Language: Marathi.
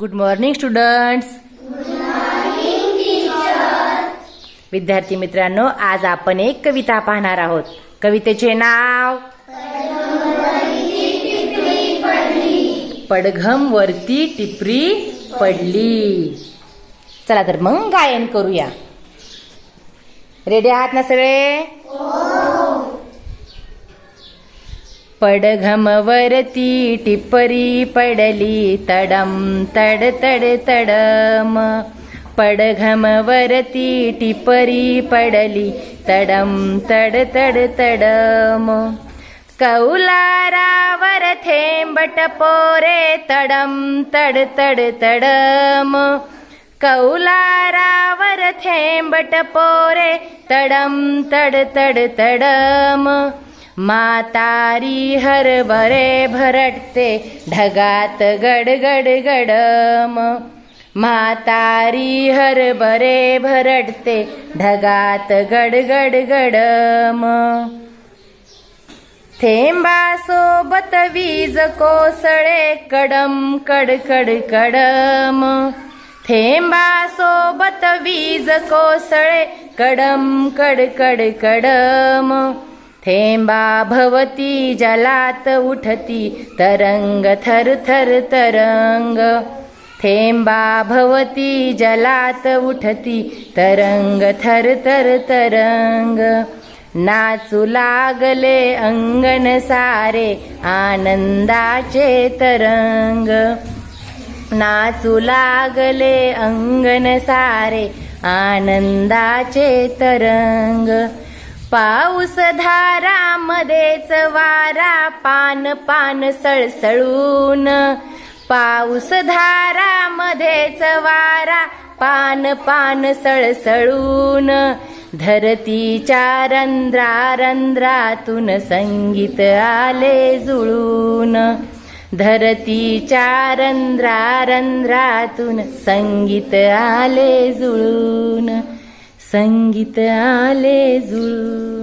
गुड मॉर्निंग स्टुडंट्स विद्यार्थी मित्रांनो आज आपण एक कविता पाहणार आहोत. कवितेचे नाव पडघम वरती टिपरी पडली. चला तर मग गायन करूया. रेडी आहात ना सगळे? पडघमवरती टिपरी पडली तडम तड तड तडम. पडघमवरती टिपरी पडली तडम तड तड तडम. कौलारावर थेंबट पोरे तडम तड तड तडम. कौलारावर थेंबट पोरे तडम तड तड तडम. मातारी हरभरे भरटते ढगात गड गड गडम. मातारी हरभरे भरटते ढगात गड गड गडम. थेंबासोबत वीज कोसळे कडम कडकड कडम. थेंबासोबत वीज कोसळे कडम कड कड कडम. थेंबा भवती जलात उठती तरंग थर थर तरंग. थेंबा भवती जलात उठती तरंग थर थर तरंग. नाचू लागले अंगण सारे आनंदाचे तरंग. नाचू लागले अंगण सारे आनंदाचे तरंग. पाऊस धारामध्येच वारा पान पान सळसळून. पाऊस धारामध्येच वारा पान पान सळसळून. धरतीच्या रंध्रा रंध्रातून संगीत आले जुळून. धरतीच्या रंध्रा रंध्रातून संगीत आले जुळून. संगीत आले जुळून